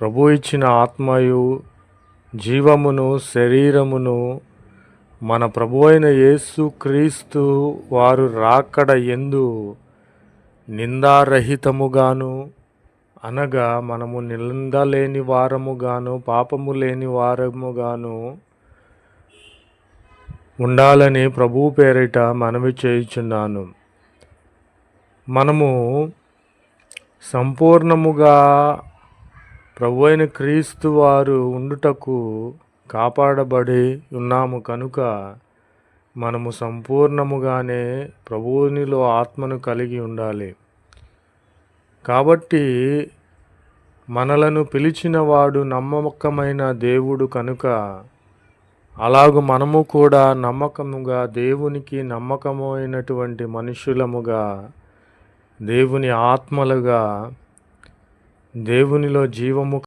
ప్రభు ఇచ్చిన ఆత్మయు జీవమును శరీరమును మన ప్రభు అయిన యేసు క్రీస్తు వారు రాకడ ఎందు నిందారహితముగాను అనగా మనము నిందలేని వారముగాను పాపము లేని వారముగాను ఉండాలని ప్రభు పేరిట మనవి చేయుచున్నాను. మనము సంపూర్ణముగా ప్రభు అయిన క్రీస్తు వారు ఉండుటకు కాపాడబడి ఉన్నాము కనుక మనము సంపూర్ణముగానే ప్రభువునిలో ఆత్మను కలిగి ఉండాలి. కాబట్టి మనలను పిలిచినవాడు నమ్మకమైన దేవుడు కనుక అలాగు మనము కూడా నమ్మకముగా దేవునికి నమ్మకమైనటువంటి మనుషులముగా దేవుని ఆత్మలుగా దేవునిలో జీవము